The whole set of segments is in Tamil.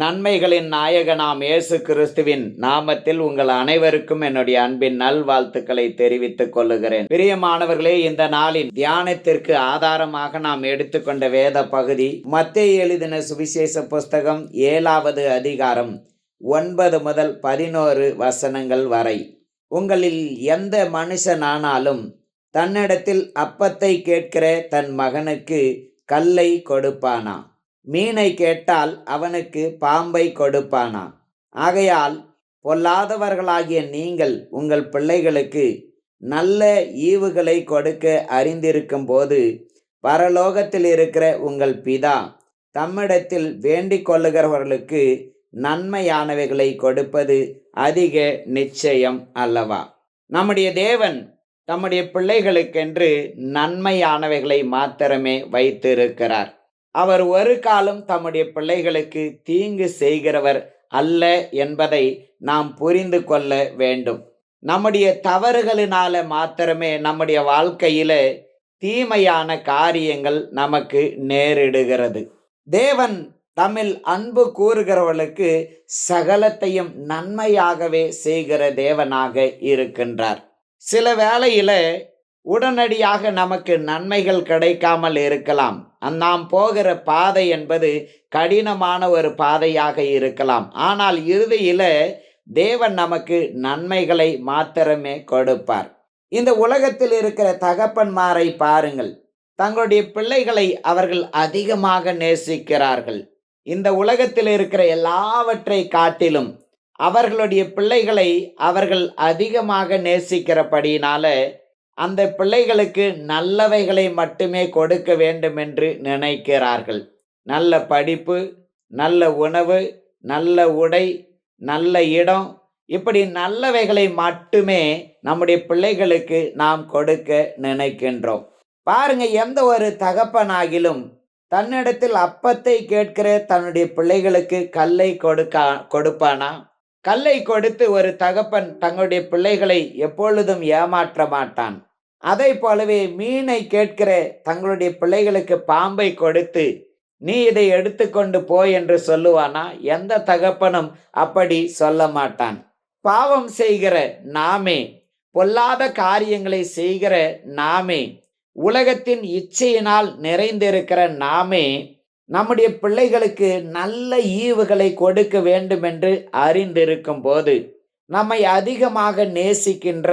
நன்மைகளின் நாயகனாம் இயேசு கிறிஸ்துவின் நாமத்தில் உங்கள் அனைவருக்கும் என்னுடைய அன்பின் நல்வாழ்த்துக்களை தெரிவித்துக் கொள்ளுகிறேன். பிரியமானவர்களே இந்த நாளின் தியானத்திற்கு ஆதாரமாக நாம் எடுத்துக்கொண்ட வேத பகுதி மத்திய எழுதின சுவிசேஷ புஸ்தகம் ஏழாவது அதிகாரம் ஒன்பது முதல் பதினோரு வசனங்கள் வரை. உங்களில் எந்த மனுஷனானாலும் தன்னிடத்தில் அப்பத்தை கேட்கிற தன் மகனுக்கு கல்லை கொடுப்பானா? மீனை கேட்டால் அவனுக்கு பாம்பை கொடுப்பானா ஆகையால் பொல்லாதவர்களாகிய நீங்கள் உங்கள் பிள்ளைகளுக்கு நல்ல ஈவுகளை கொடுக்க அறிந்திருக்கும் போது பரலோகத்தில் இருக்கிற உங்கள் பிதா தம்மிடத்தில் வேண்டிக் கொள்ளுகிறவர்களுக்கு நன்மையானவைகளை கொடுப்பது அதிக நிச்சயம் அல்லவா? நம்முடைய தேவன் தம்முடைய பிள்ளைகளுக்கென்று நன்மையானவைகளை மாத்திரமே வைத்திருக்கிறார். அவர் ஒரு காலம் தம்முடைய பிள்ளைகளுக்கு தீங்கு செய்கிறவர் அல்ல என்பதை நாம் புரிந்து கொள்ள வேண்டும். நம்முடைய தவறுகளினால மாத்திரமே நம்முடைய வாழ்க்கையில தீமையான காரியங்கள் நமக்கு நேரிடுகிறது. தேவன் தமிழ் அன்பு கூறுகிறவர்களுக்கு சகலத்தையும் நன்மையாகவே செய்கிற தேவனாக இருக்கின்றார். சில வேளையில உடனடியாக நமக்கு நன்மைகள் கிடைக்காமல் இருக்கலாம். நாம் போகிற பாதை என்பது கடினமான ஒரு பாதையாக இருக்கலாம். ஆனால் இறுதியில் தேவன் நமக்கு நன்மைகளை மாத்திரமே கொடுப்பார். இந்த உலகத்தில் இருக்கிற தகப்பன்மாரை பாருங்கள். தங்களுடைய பிள்ளைகளை அவர்கள் அதிகமாக நேசிக்கிறார்கள். இந்த உலகத்தில் இருக்கிற எல்லாவற்றை காட்டிலும் அவர்களுடைய பிள்ளைகளை அவர்கள் அதிகமாக நேசிக்கிறபடியினால அந்த பிள்ளைகளுக்கு நல்லவைகளை மட்டுமே கொடுக்க வேண்டும் என்று நினைக்கிறார்கள். நல்ல படிப்பு நல்ல உணவு நல்ல உடை நல்ல இடம் இப்படி நல்லவைகளை மட்டுமே நம்முடைய பிள்ளைகளுக்கு நாம் கொடுக்க நினைக்கின்றோம். பாருங்க எந்த ஒரு தகப்பனாகிலும் தன்னிடத்தில் அப்பத்தை கேட்கிற தன்னுடைய பிள்ளைகளுக்கு கல்லை கொடுக்க கொடுப்பானா? கல்லை கொடுத்து ஒரு தகப்பன் தங்களுடைய பிள்ளைகளை எப்பொழுதும் ஏமாற்ற மாட்டான். அதை போலவே மீனை கேட்கிற தங்களுடைய பிள்ளைகளுக்கு பாம்பை கொடுத்து நீ இதை எடுத்துக்கொண்டு போ என்று சொல்லுவானா? எந்த தகப்பனும் அப்படி சொல்ல மாட்டான். பாவம் செய்கிற நாமே பொல்லாத காரியங்களை செய்கிற நாமே உலகத்தின் இச்சையினால் நிறைந்திருக்கிற நாமே நம்முடைய பிள்ளைகளுக்கு நல்ல ஈவுகளை கொடுக்க வேண்டும் என்று அறிந்திருக்கும் போது நம்மை அதிகமாக நேசிக்கின்ற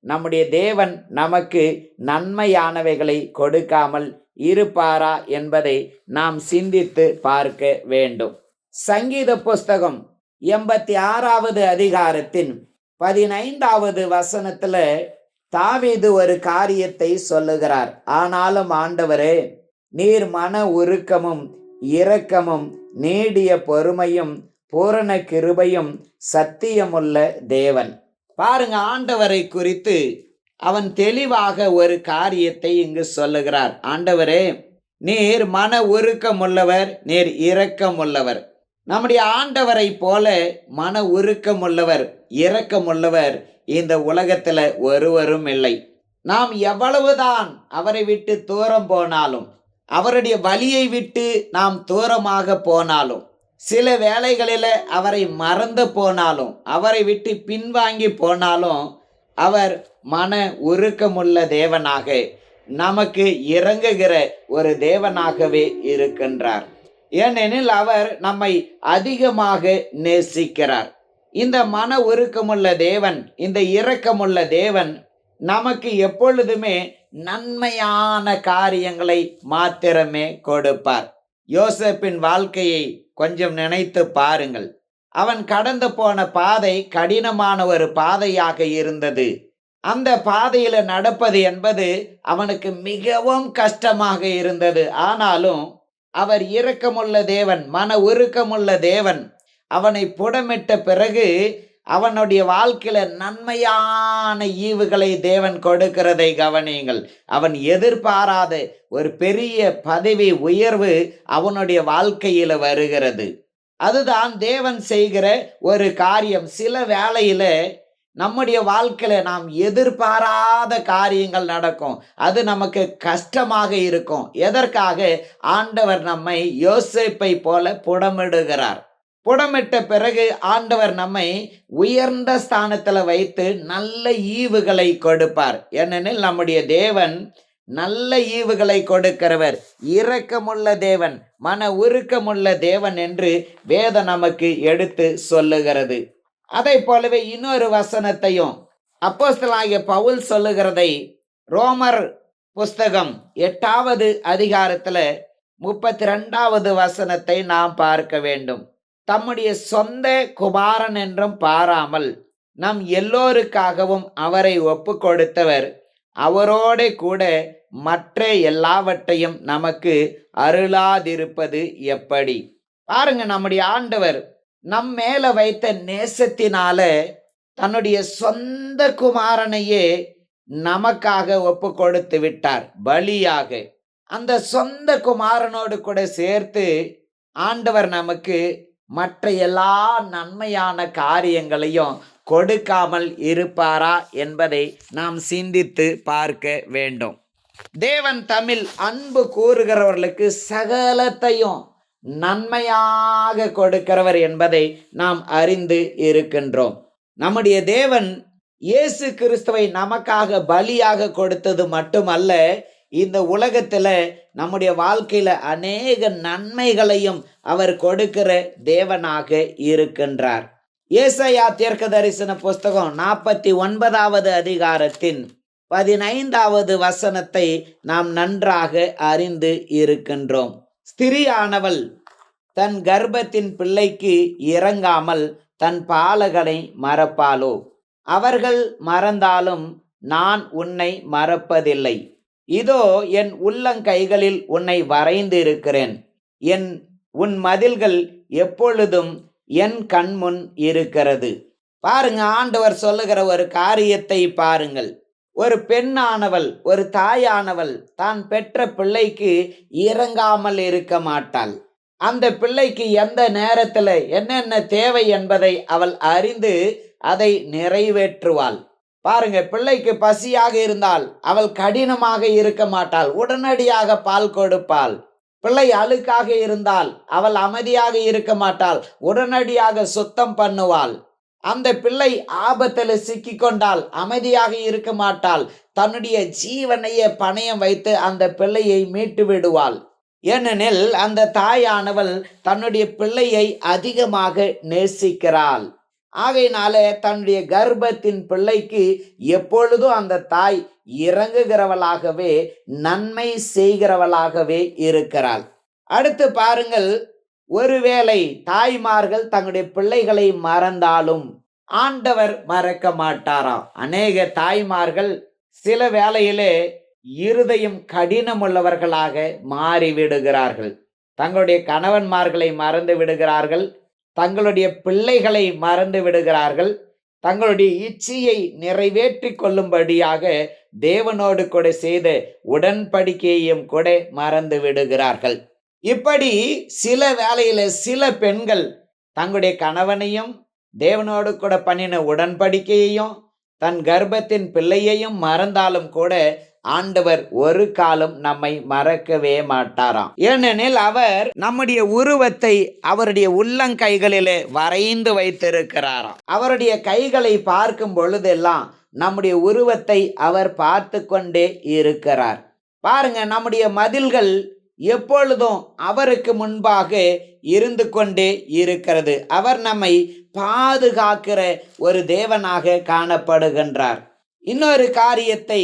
நம்முடைய தேவன் நமக்கு நன்மையானவைகளை கொடுக்காமல் இருப்பாரா என்பதை நாம் சிந்தித்து பார்க்க வேண்டும். சங்கீத புஸ்தகம் எண்பத்தி ஆறாவது அதிகாரத்தின் பதினைந்தாவது வசனத்தில் தாவீது ஒரு காரியத்தை சொல்லுகிறார். ஆனாலும் ஆண்டவரே நீர் மன உருக்கமும் இரக்கமும் நீடிய பொறுமையும் பூரண கிருபையும் சத்தியமுள்ள தேவன். பாருங்க ஆண்டவரை குறித்து அவன் தெளிவாக ஒரு காரியத்தை இங்கு சொல்லுகிறார். ஆண்டவரே நீர் மன உருக்கமுள்ளவர் நீர் இரக்கமுள்ளவர். நம்முடைய ஆண்டவரை போல மன உருக்கமுள்ளவர் இரக்கமுள்ளவர் இந்த உலகத்தில் ஒருவரும் இல்லை. நாம் எவ்வளவுதான் அவரை விட்டு தூரம் போனாலும் அவருடைய வழியை விட்டு நாம் தூரமாக போனாலும் சில வேளைகளில் அவரை மறந்து போனாலும் அவரை விட்டு பின்வாங்கி போனாலும் அவர் மன உருக்கமுள்ள தேவனாக நமக்கு இறங்குகிற ஒரு தேவனாகவே இருக்கின்றார். ஏனெனில் அவர் நம்மை அதிகமாக நேசிக்கிறார். இந்த மன உருக்கமுள்ள தேவன் இந்த இரக்கமுள்ள தேவன் நமக்கு எப்பொழுதுமே நன்மையான காரியங்களை மாத்திரமே கொடுப்பார். யோசப்பின் வாழ்க்கையை கொஞ்சம் நினைத்து பாருங்கள். அவன் கடந்து போன பாதை கடினமான ஒரு பாதையாக இருந்தது. அந்த பாதையில நடப்பது என்பது அவனுக்கு மிகவும் கஷ்டமாக இருந்தது. ஆனாலும் அவர் இரக்கமுள்ள தேவன் மன உருக்கமுள்ள தேவன் அவனை புடமிட்ட பிறகு அவனுடைய வாழ்க்கையில நன்மையான ஈவுகளை தேவன் கொடுக்கிறதை கவனியுங்கள். அவன் எதிர்பாராத ஒரு பெரிய பதவி உயர்வு அவனுடைய வாழ்க்கையில வருகிறது. அதுதான் தேவன் செய்கிற ஒரு காரியம். சில வேளையில நம்முடைய வாழ்க்கையில நாம் எதிர்பாராத காரியங்கள் நடக்கும். அது நமக்கு கஷ்டமாக இருக்கும். எதற்காக? ஆண்டவர் நம்மை யோசிப்பை போல புடமிடுகிறார். புடமிட்ட பிறகு ஆண்டவர் நம்மை உயர்ந்த ஸ்தானத்தில் வைத்து நல்ல ஈவுகளை கொடுப்பார். ஏனெனில் நம்முடைய தேவன் நல்ல ஈவுகளை கொடுக்கிறவர். இரக்கமுள்ள தேவன் மன உருக்கமுள்ள தேவன் என்று வேதம் நமக்கு எடுத்து சொல்லுகிறது. அதை போலவே இன்னொரு வசனத்தையும் அப்போஸ்தலாகிய பவுல் சொல்லுகிறதை ரோமர் புஸ்தகம் எட்டாவது அதிகாரத்தில் முப்பத்தி ரெண்டாவது வசனத்தை நாம் பார்க்க வேண்டும். தம்முடைய சொந்த குமாரன் என்றும் பாராமல் நம் எல்லோருக்காகவும் அவரை ஒப்பு கொடுத்தவர் அவரோட கூட மற்ற எல்லாவற்றையும் நமக்கு அருளாதிருப்பது எப்படி? பாருங்க நம்முடைய ஆண்டவர் நம் மேல வைத்த நேசத்தினால தன்னுடைய சொந்த குமாரனையே நமக்காக ஒப்பு கொடுத்து விட்டார். பலியாக. அந்த சொந்த குமாரனோடு கூட சேர்த்து ஆண்டவர் நமக்கு மற்ற எல்லா நன்மையான காரியங்களையும் கொடுக்காமல் இருப்பாரா என்பதை நாம் சிந்தித்து பார்க்க வேண்டும். தேவன் தமிழ் அன்பு கூறுகிறவர்களுக்கு சகலத்தையும் நன்மையாக கொடுக்கிறவர் என்பதை நாம் அறிந்து இருக்கின்றோம். நம்முடைய தேவன் இயேசு கிறிஸ்துவை நமக்காக பலியாக கொடுத்தது மட்டுமல்ல இந்த உலகத்தில் நம்முடைய வாழ்க்கையில் அநேக நன்மைகளையும் அவர் கொடுக்கிற தேவனாக இருக்கின்றார். ஏசையா தீர்க்க தரிசன புஸ்தகம் நாற்பத்தி ஒன்பதாவது அதிகாரத்தின் பதினைந்தாவது வசனத்தை நாம் நன்றாக அறிந்து இருக்கின்றோம். ஸ்திரியானவள் தன் கர்ப்பத்தின் பிள்ளைக்கு இறங்காமல் தன் பாலகனை மறப்பாளோ? அவர்கள் மறந்தாலும் நான் உன்னை மறப்பதில்லை. இதோ என் உள்ளங்கைகளில் உன்னை வரைந்து இருக்கிறேன் என் உன் மதில்கள் எப்பொழுதும் என் கண்முன் இருக்கிறது. பாருங்க ஆண்டவர் சொல்லுகிற ஒரு காரியத்தை பாருங்கள். ஒரு பெண்ணானவள் ஒரு தாயானவள் தான் பெற்ற பிள்ளைக்கு இறங்காமல் இருக்க மாட்டாள். அந்த பிள்ளைக்கு எந்த நேரத்தில் என்னென்ன தேவை என்பதை அவள் அறிந்து அதை நிறைவேற்றுவாள். பாருங்க பிள்ளைக்கு பசியாக இருந்தால் அவள் கடினமாக இருக்க மாட்டாள் உடனடியாக பால் கொடுப்பாள். பிள்ளை அழுக்காக இருந்தால் அவள் அமைதியாக இருக்க மாட்டாள் உடனடியாக சுத்தம் பண்ணுவாள். அந்த பிள்ளை ஆபத்தில் சிக்கிக்கொண்டால் அமைதியாக இருக்க மாட்டாள் தன்னுடைய ஜீவனையே பணயம் வைத்து அந்த பிள்ளையை மீட்டு விடுவாள். ஏனெனில் அந்த தாயானவள் தன்னுடைய பிள்ளையை அதிகமாக நேசிக்கிறாள். ஆகையினால தன்னுடைய கர்ப்பத்தின் பிள்ளைக்கு எப்பொழுதும் அந்த தாய் இறங்குகிறவளாகவே நன்மை செய்கிறவளாகவே இருக்கிறாள். அடுத்து பாருங்கள் ஒருவேளை தாய்மார்கள் தங்களுடைய பிள்ளைகளை மறந்தாலும் ஆண்டவர் மறக்க மாட்டாராம். அநேக தாய்மார்கள் சில வேளையிலே இருதயம் கடினமுள்ளவர்களாக மாறிவிடுகிறார்கள். தங்களுடைய கணவன்மார்களை மறந்து விடுகிறார்கள். தங்களுடைய பிள்ளைகளை மறந்து விடுகிறார்கள். தங்களுடைய இச்சையை நிறைவேற்றி கொள்ளும்படியாக தேவனோடு கூட செய்த உடன்படிக்கையையும் கூட மறந்து விடுகிறார்கள். இப்படி சில வேலையில சில பெண்கள் தங்களுடைய கணவனையும் தேவனோடு கூட பண்ணின உடன்படிக்கையையும் தன் கர்ப்பத்தின் பிள்ளையையும் மறந்தாலும் கூட ஆண்டவர் ஒரு காலம் நம்மை மறக்கவே மாட்டாராம். ஏனெனில் அவர் நம்முடைய உருவத்தை அவருடைய உள்ளங்கைகளிலே வரைந்து வைத்திருக்கிறாராம். அவருடைய கைகளை பார்க்கும் பொழுதெல்லாம் நம்முடைய உருவத்தை அவர் பார்த்து கொண்டே இருக்கிறார். பாருங்க நம்முடைய மதில்கள் எப்பொழுதும் அவருக்கு முன்பாக இருந்து கொண்டே இருக்கிறது. அவர் நம்மை பாதுகாக்கிற ஒரு தேவனாக காணப்படுகின்றார். இன்னொரு காரியத்தை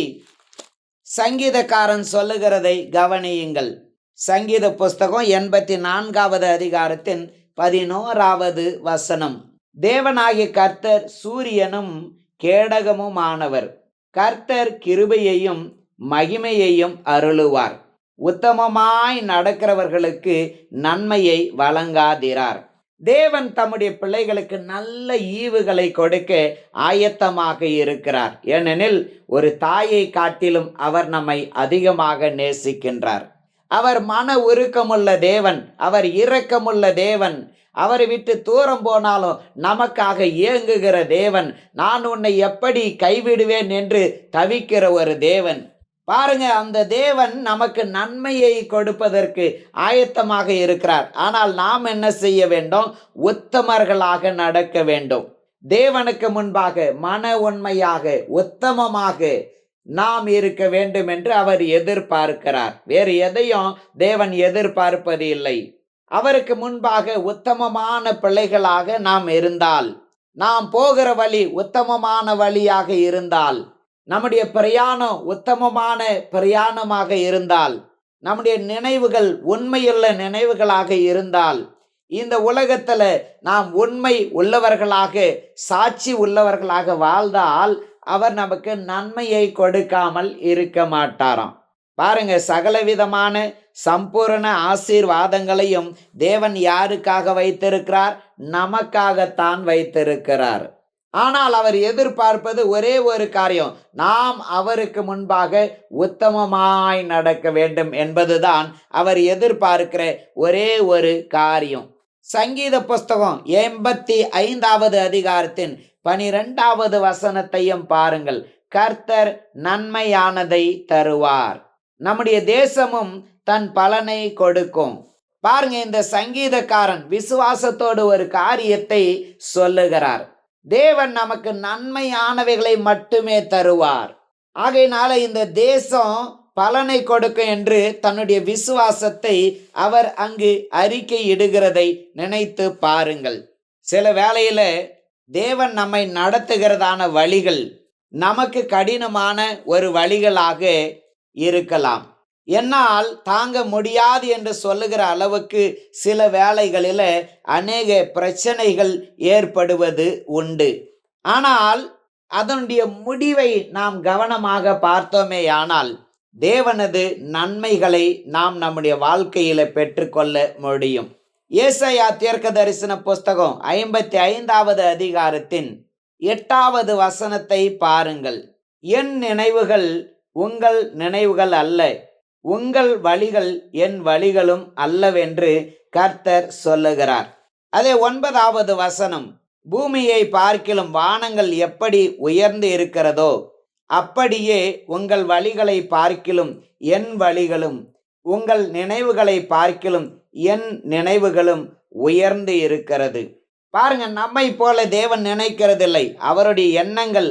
சங்கீதக்காரன் சொல்லுகிறதை கவனியுங்கள். சங்கீத புஸ்தகம் எண்பத்தி நான்காவது அதிகாரத்தின் பதினோராவது வசனம். தேவனாகிய கர்த்தர் சூரியனும் கேடகமுமானவர். கர்த்தர் கிருபையையும் மகிமையையும் அருளுவார். உத்தமமாய் நடக்கிறவர்களுக்கு நன்மையை வழங்காதிரார். தேவன் தம்முடைய பிள்ளைகளுக்கு நல்ல ஈவுகளை கொடுக்க ஆயத்தமாக இருக்கிறார். ஏனெனில் ஒரு தாயை காட்டிலும் அவர் நம்மை அதிகமாக நேசிக்கின்றார். அவர் மன உருக்கமுள்ள தேவன் அவர் இரக்கமுள்ள தேவன். அவரை விட்டு தூரம் போனாலும் நமக்காக இயங்குகிற தேவன். நான் உன்னை எப்படி கைவிடுவேன் என்று தவிக்கிற ஒரு தேவன். பாருங்க அந்த தேவன் நமக்கு நன்மையை கொடுப்பதற்கு ஆயத்தமாக இருக்கிறார். ஆனால் நாம் என்ன செய்ய வேண்டும்? உத்தமர்களாக நடக்க வேண்டும். தேவனுக்கு முன்பாக மன உண்மையாக உத்தமமாக நாம் இருக்க வேண்டும் என்று அவர் எதிர்பார்க்கிறார். வேறு எதையும் தேவன் எதிர்பார்ப்பது இல்லை. அவருக்கு முன்பாக உத்தமமான பிள்ளைகளாக நாம் இருந்தால் நாம் போகிற வழி உத்தமமான வழியாக இருந்தால் நம்முடைய பிரயாணம் உத்தமமான பிரயாணமாக இருந்தால் நம்முடைய நினைவுகள் உண்மையுள்ள நினைவுகளாக இருந்தால் இந்த உலகத்தில் நாம் உண்மை உள்ளவர்களாக சாட்சி உள்ளவர்களாக வாழ்ந்தால் அவர் நமக்கு நன்மையை கொடுக்காமல் இருக்க மாட்டாராம். பாருங்க சகலவிதமான சம்பூரண ஆசீர்வாதங்களையும் தேவன் யாருக்காக வைத்திருக்கிறார்? நமக்காகத்தான் வைத்திருக்கிறார். ஆனால் அவர் எதிர்பார்ப்பது ஒரே ஒரு காரியம். நாம் அவருக்கு முன்பாக உத்தமமாய் நடக்க வேண்டும் என்பதுதான் அவர் எதிர்பார்க்கிற ஒரே ஒரு காரியம். சங்கீத புஸ்தகம் எண்பத்தி ஐந்தாவது அதிகாரத்தின் பனிரெண்டாவது வசனத்தையும் பாருங்கள். கர்த்தர் நன்மையானதை தருவார். நம்முடைய தேசமும் தன் பலனை கொடுக்கும். பாருங்க இந்த சங்கீதக்காரன் விசுவாசத்தோடு ஒரு காரியத்தை சொல்லுகிறார். தேவன் நமக்கு நன்மையானவைகளை மட்டுமே தருவார். ஆகையினால இந்த தேசம் பலனை கொடுக்கும் என்று தன்னுடைய விசுவாசத்தை அவர் அங்கு அறிக்கை இடுகிறதை நினைத்து பாருங்கள். சில வேளையில தேவன் நம்மை நடத்துகிறதான வழிகள் நமக்கு கடினமான ஒரு வழிகளாக இருக்கலாம். என்னால் தாங்க முடியாது என்று சொல்லுகிற அளவுக்கு சில வேளைகளில் அநேக பிரச்சனைகள் ஏற்படுவது உண்டு. ஆனால் அதனுடைய முடிவை நாம் கவனமாக பார்த்தோமேயானால் தேவனது நன்மைகளை நாம் நம்முடைய வாழ்க்கையில பெற்றுக்கொள்ள முடியும். ஏசையா தீர்க்க தரிசன புஸ்தகம் ஐம்பத்தி ஐந்தாவது அதிகாரத்தின் எட்டாவது வசனத்தை பாருங்கள். என் நினைவுகள் உங்கள் நினைவுகள் அல்ல. உங்கள் வழிகள் என் வழிகளும் அல்லவென்று கர்த்தர் சொல்லுகிறார். அதே ஒன்பதாவது வசனம் பூமியை பார்க்கிலும் வானங்கள் எப்படி உயர்ந்து இருக்கிறதோ அப்படியே உங்கள் வழிகளை பார்க்கிலும் என் வழிகளும் உங்கள் நினைவுகளை பார்க்கிலும் என் நினைவுகளும் உயர்ந்து இருக்கிறது. பாருங்க நம்மை போல தேவன் நினைக்கிறதில்லை. அவருடைய எண்ணங்கள்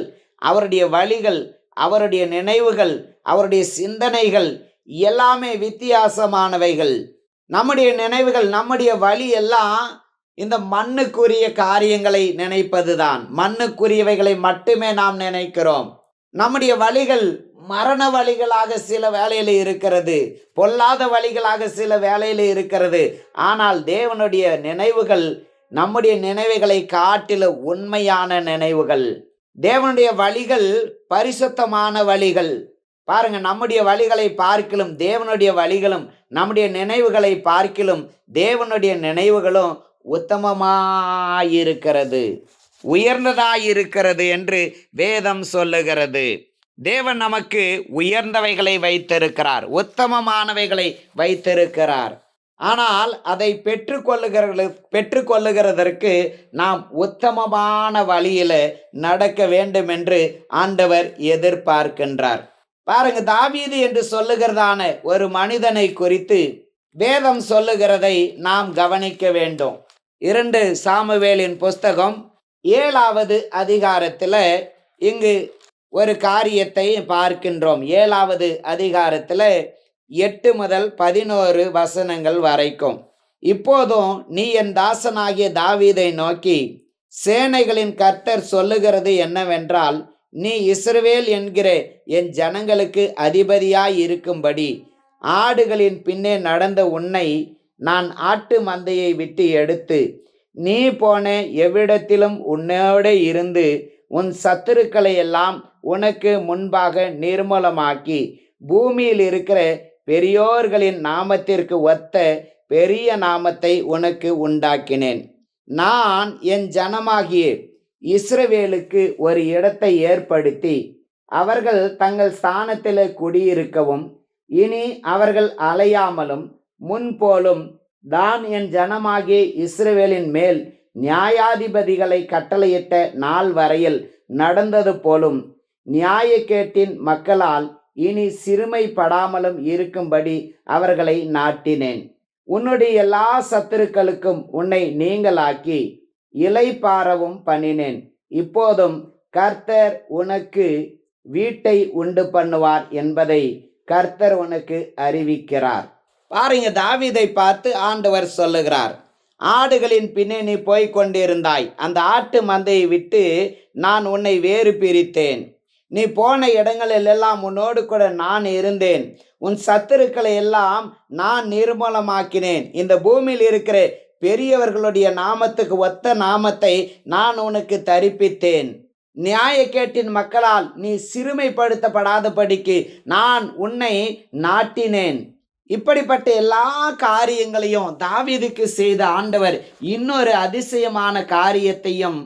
அவருடைய வழிகள் அவருடைய நினைவுகள் அவருடைய சிந்தனைகள் எல்லாமே வித்தியாசமானவைகள். நம்முடைய நினைவுகள் நம்முடைய வழி எல்லாம் இந்த மண்ணுக்குரிய காரியங்களை நினைப்பதுதான். மண்ணுக்குரியவைகளை மட்டுமே நாம் நினைக்கிறோம். நம்முடைய வழிகள் மரண வழிகளாக சில வேலையில் இருக்கிறது. பொல்லாத வழிகளாக சில வேலையில் இருக்கிறது. ஆனால் தேவனுடைய நினைவுகள் நம்முடைய நினைவுகளை காட்டில உண்மையான நினைவுகள். தேவனுடைய வழிகள் பரிசுத்தமான வழிகள். பாருங்க நம்முடைய வழிகளை பார்க்கிலும் தேவனுடைய வழிகளும் நம்முடைய நினைவுகளை பார்க்கிலும் தேவனுடைய நினைவுகளும் உத்தமமாயிருக்கிறது உயர்ந்ததாயிருக்கிறது என்று வேதம் சொல்லுகிறது. தேவன் நமக்கு உயர்ந்தவைகளை வைத்திருக்கிறார் உத்தமமானவைகளை வைத்திருக்கிறார். ஆனால் அதை பெற்றுக்கொள்ளுகிற பெற்றுக்கொள்ளுகிறதற்கு நாம் உத்தமமான வழியில் நடக்க வேண்டும் என்று ஆண்டவர் எதிர்பார்க்கின்றார். பாருங்க தாவீது என்று சொல்லுகிறதான ஒரு மனிதனை குறித்து வேதம் சொல்லுகிறதை நாம் கவனிக்க வேண்டும். இரண்டு சாமுவேலின் புஸ்தகம் ஏழாவது அதிகாரத்தில் இங்கு ஒரு காரியத்தை பார்க்கின்றோம். ஏழாவது அதிகாரத்தில் எட்டு முதல் பதினோரு வசனங்கள் வரைக்கும். இப்போதும் நீ என் தாசனாகிய தாவீதை நோக்கி சேனைகளின் கர்த்தர் சொல்லுகிறது என்னவென்றால் நீ இஸ்ரவேல் என்கிற என் ஜனங்களுக்கு அதிபதியாய் இருக்கும்படி. ஆடுகளின் பின்னே நடந்த உன்னை நான் ஆட்டு மந்தையை விட்டு எடுத்து நீ போன எவ்விடத்திலும் உன்னோட இருந்து உன் சத்துருக்களை எல்லாம் உனக்கு முன்பாக நிர்மூலமாக்கி பூமியில் இருக்கிற பெரியோர்களின் நாமத்திற்கு ஒத்த பெரிய நாமத்தை உனக்கு உண்டாக்கினேன். நான் என் ஜனமாகிய இஸ்ரவேலுக்கு ஒரு இடத்தை ஏற்படுத்தி அவர்கள் தங்கள் ஸ்தானத்தில் குடியிருக்கவும் இனி அவர்கள் அலையாமலும் முன்போலும் தான் என் ஜனமாகிய இஸ்ரவேலின் மேல் நியாயாதிபதிகளை கட்டளையிட்ட நாள் வரையில் நடந்தது போலும் நியாயக்கேட்டின் மக்களால் இனி சிறுமைப்படாமலும் இருக்கும்படி அவர்களை நாட்டினேன். உன்னுடைய எல்லா சத்துருக்களுக்கும் உன்னை நீங்களாக்கி இலை பாரவும் பண்ணினேன். இப்போதும் கர்த்தர் உனக்கு வீட்டை உண்டு பண்ணுவார் என்பதை கர்த்தர் உனக்கு அறிவிக்கிறார். பாருங்க தாவிதை பார்த்து ஆண்டவர் சொல்லுகிறார் ஆடுகளின் பின்னே நீ போய்க் கொண்டிருந்தாய். அந்த ஆட்டு மந்தையை விட்டு நான் உன்னை வேறு பிரித்தேன். நீ போன இடங்களில் எல்லாம் உன்னோடு கூட நான் இருந்தேன். உன் சத்துருக்களை எல்லாம் நான் நிர்மூலமாக்கினேன். இந்த பூமியில் இருக்கிற பெரியவர்களுடைய நாமத்துக்கு ஒத்த நாமத்தை நான் உனக்கு தரிப்பித்தேன். நியாயக்கேட்டின் மக்களால் நீ சிறுமைப்படுத்தப்படாதபடிக்கு நான் உன்னை நாட்டினேன். இப்படிப்பட்ட எல்லா காரியங்களையும் தாவிதுக்கு செய்த ஆண்டவர் இன்னொரு அதிசயமான காரியத்தையும்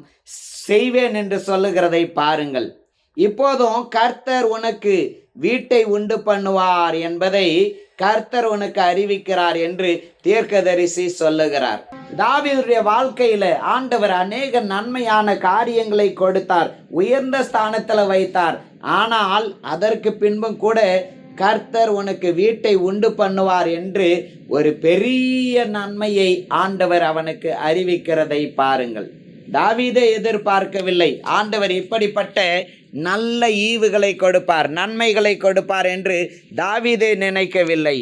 செய்வேன் என்று சொல்லுகிறதை பாருங்கள். இப்போதும் கர்த்தர் உனக்கு வீட்டை உண்டு பண்ணுவார் என்பதை கர்த்தர் உனக்கு அறிவிக்கிறார் என்று தீர்க்கதரிசி சொல்லுகிறார். தாவியுடைய வாழ்க்கையில ஆண்டவர் அநேக நன்மையான காரியங்களை கொடுத்தார். உயர்ந்த ஸ்தானத்துல வைத்தார். ஆனால் அதற்கு பின்பும் கூட கர்த்தர் உனக்கு வீட்டை உண்டு பண்ணுவார் என்று ஒரு பெரிய நன்மையை ஆண்டவர் அவனுக்கு அறிவிக்கிறதை பாருங்கள். தாவீதை எதிர்பார்க்கவில்லை. ஆண்டவர் இப்படிப்பட்ட நல்ல ஈவுகளை கொடுப்பார் நன்மைகளை கொடுப்பார் என்று தாவீதை நினைக்கவில்லை.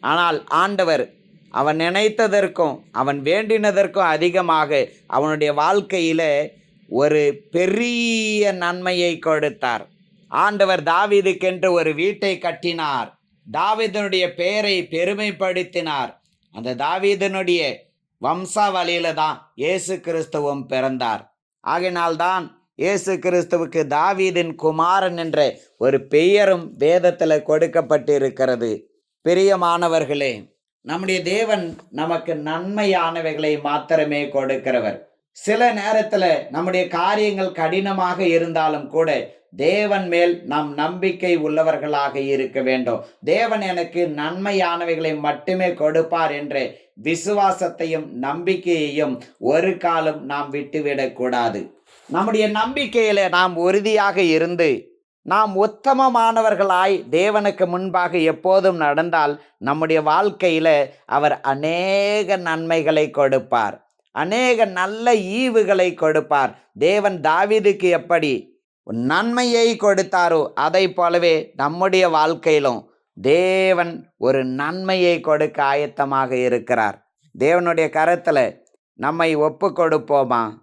ஆனால் ஆண்டவர் அவன் நினைத்ததற்கும் அவன் வேண்டினதற்கும் அதிகமாக அவனுடைய வாழ்க்கையில் ஒரு பெரிய நன்மையை கொடுத்தார். ஆண்டவர் தாவீதுக்கென்று ஒரு வீட்டை கட்டினார். தாவீதனுடைய பெயரை பெருமைப்படுத்தினார். அந்த தாவீதனுடைய வம்சாவளியில தான் இயேசு கிறிஸ்துவும் பிறந்தார். ஆகினால்தான் இயேசு கிறிஸ்துவுக்கு தாவீதின் குமாரன் என்ற ஒரு பெயரும் வேதத்தில் கொடுக்கப்பட்டிருக்கிறது. பிரியமானவர்களே நம்முடைய தேவன் நமக்கு நன்மையானவைகளை மாத்திரமே கொடுக்கிறவர். சில நேரத்தில் நம்முடைய காரியங்கள் கடினமாக இருந்தாலும் கூட தேவன் மேல் நாம் நம்பிக்கை உள்ளவர்களாக இருக்க வேண்டும். தேவன் எனக்கு நன்மையானவைகளை மட்டுமே கொடுப்பார் என்ற விசுவாசத்தையும் நம்பிக்கையையும் ஒரு காலம் நாம் விட்டுவிடக்கூடாது நம்முடைய நம்பிக்கையில நாம் உறுதியாக இருந்து நாம் உத்தமமானவர்களாய் தேவனுக்கு முன்பாக எப்போதும் நடந்தால் நம்முடைய வாழ்க்கையில அவர் அநேக நன்மைகளை கொடுப்பார். அநேக நல்ல ஈவுகளை கொடுப்பார். தேவன் தாவிதுக்கு எப்படி நன்மையை கொடுத்தாரோ அதை போலவே நம்முடைய வாழ்க்கையிலும் தேவன் ஒரு நன்மையை கொடுக்க ஆயத்தமாக இருக்கிறார். தேவனுடைய கரத்தில் நம்மை ஒப்பு கொடுப்போமா?